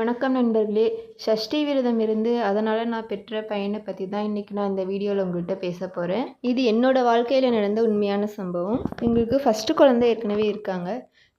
வணக்கம் நண்பர்களே. ஷஷ்டி விரதம் இருந்து அதனால் நான் பெற்ற பையனை பற்றி தான் இன்றைக்கி நான் இந்த வீடியோவில் உங்கள்கிட்ட பேச போகிறேன் இது என்னோடய வாழ்க்கையில் நடந்த உண்மையான சம்பவம். எங்களுக்கு ஃபஸ்ட்டு குழந்தை ஏற்கனவே இருக்காங்க.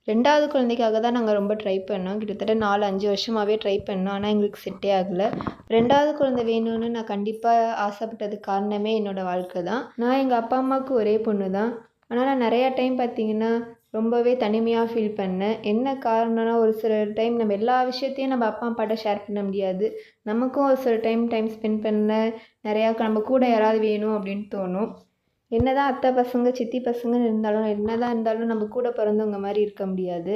ரெண்டாவது குழந்தைக்காக தான் நாங்கள் ரொம்ப ட்ரை பண்ணோம். கிட்டத்தட்ட நாலு அஞ்சு வருஷமாகவே ட்ரை பண்ணோம். ஆனால் எங்களுக்கு செட்டே ஆகலை. ரெண்டாவது குழந்தை வேணும்னு நான் கண்டிப்பாக ஆசைப்பட்டதுக்கு காரணமே என்னோடய வாழ்க்கை தான். நான் எங்கள் அப்பா அம்மாவுக்கு ஒரே பொண்ணு தான் ஆனால் நான் நிறையா டைம் பார்த்தீங்கன்னா ரொம்பவே தனிமையாக ஃபீல் பண்ணேன் என்ன காரணம்னா ஒரு சில டைம் நம்ம எல்லா விஷயத்தையும் நம்ம அப்பா அப்பாட்ட ஷேர் பண்ண முடியாது. நமக்கும் ஒரு சில டைம் டைம் ஸ்பெண்ட் பண்ண நிறையா நம்ம கூட யாராவது வேணும் அப்படின்னு தோணும். என்ன தான் அத்தை பசங்க சித்தி பசங்கன்னு இருந்தாலும் என்ன தான் இருந்தாலும் நம்ம கூட பிறந்தவங்க மாதிரி இருக்க முடியாது.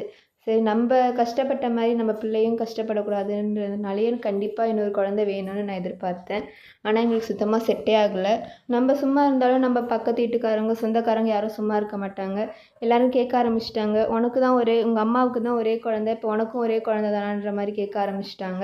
சரி நம்ம கஷ்டப்பட்ட மாதிரி நம்ம பிள்ளையும் கஷ்டப்படக்கூடாதுன்றதுனாலேயே கண்டிப்பாக இன்னொரு குழந்த வேணும்னு நான் எதிர்பார்த்தேன். ஆனால் எங்களுக்கு சுத்தமாக செட்டே ஆகலை. நம்ம சும்மா இருந்தாலும் நம்ம பக்கத்து வீட்டுக்காரங்க சொந்தக்காரங்க யாரும் சும்மா இருக்க மாட்டாங்க. எல்லோரும் கேட்க ஆரம்பிச்சிட்டாங்க. உனக்கு தான் ஒரே உங்கள் அம்மாவுக்கு தான் ஒரே குழந்த இப்போ உனக்கும் ஒரே குழந்த தானான்ற மாதிரி கேட்க ஆரம்பிச்சிட்டாங்க.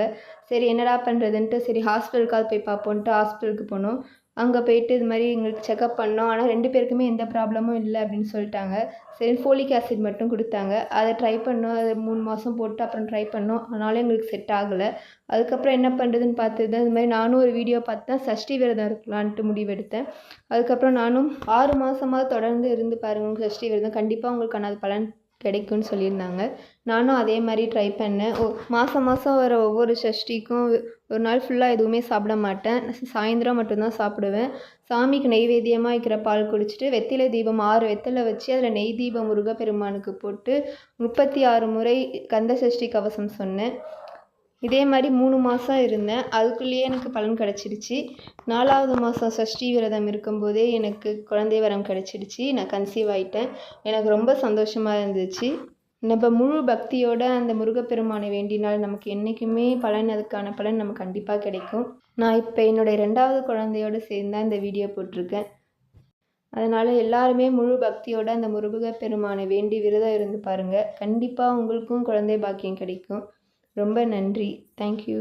சரி என்னடா பண்ணுறதுன்ட்டு சரி ஹாஸ்பிட்டலுக்காவது போய் பார்ப்போன்ட்டு ஹாஸ்பிட்டலுக்கு போனோம். அங்கே போயிட்டு இது மாதிரி எங்களுக்கு செக்கப் பண்ணோம். ஆனால் ரெண்டு பேருக்குமே எந்த ப்ராப்ளமும் இல்லை அப்படின்னு சொல்லிட்டாங்க. சரி ஃபோலிக் ஆசிட் மட்டும் கொடுத்தாங்க. அதை ட்ரை பண்ணோம். அதை மூணு மாதம் போட்டு அப்புறம் ட்ரை பண்ணோம். ஆனாலும் எங்களுக்கு செட் ஆகலை. அதுக்கப்புறம் என்ன பண்ணுறதுன்னு பார்த்து தான் இது மாதிரி நானும் ஒரு வீடியோ பார்த்து தான் சஷ்டி விரதம் இருக்கலான்ட்டு முடிவெடுத்தேன். அதுக்கப்புறம் நானும் ஆறு மாதமாக தொடர்ந்து இருந்து பாருங்கள் சஷ்டி விரதம். கண்டிப்பாக உங்களுக்கான அது பலன் கிடைக்கும்னு சொல்லியிருந்தாங்க. நானும் அதே மாதிரி ட்ரை பண்ணேன். ஓ மாதம் மாதம் வர ஒவ்வொரு சஷ்டிக்கும் ஒரு நாள் ஃபுல்லாக எதுவுமே சாப்பிட மாட்டேன். சாயந்தரம் மட்டும்தான் சாப்பிடுவேன். சாமிக்கு நெய்வேத்தியமாக வைக்கிற பால் குடிச்சிட்டு வெத்திலை தீபம் ஆறு வெத்தலை வச்சு அதில் நெய் தீபம் முருகப்பெருமானுக்கு போட்டு முப்பத்தி ஆறு முறை கந்த சஷ்டி கவசம் சொன்னேன். இதே மாதிரி மூணு மாதம் இருந்தேன். அதுக்குள்ளேயே எனக்கு பலன் கிடச்சிடுச்சி. நாலாவது மாதம் சஷ்டி விரதம் இருக்கும்போதே எனக்கு குழந்தை வரம் கிடச்சிடுச்சி. நான் கன்சீவ் ஆகிட்டேன் எனக்கு ரொம்ப சந்தோஷமாக இருந்துச்சு. நம்ம முழு பக்தியோட அந்த முருகப்பெருமானை வேண்டினால் நமக்கு என்றைக்குமே பலன் அதுக்கான பலன் நமக்கு கண்டிப்பாக கிடைக்கும். நான் இப்போ என்னுடைய ரெண்டாவது குழந்தையோடு சேர்ந்து தான் இந்த வீடியோ போட்டிருக்கேன். அதனால் எல்லாருமே முழு பக்தியோட அந்த முருகப்பெருமானை வேண்டி விரதம் இருந்து பாருங்கள் கண்டிப்பாக உங்களுக்கும் குழந்தை பாக்கியம் கிடைக்கும். ரொம்ப நன்றி. தேங்க்யூ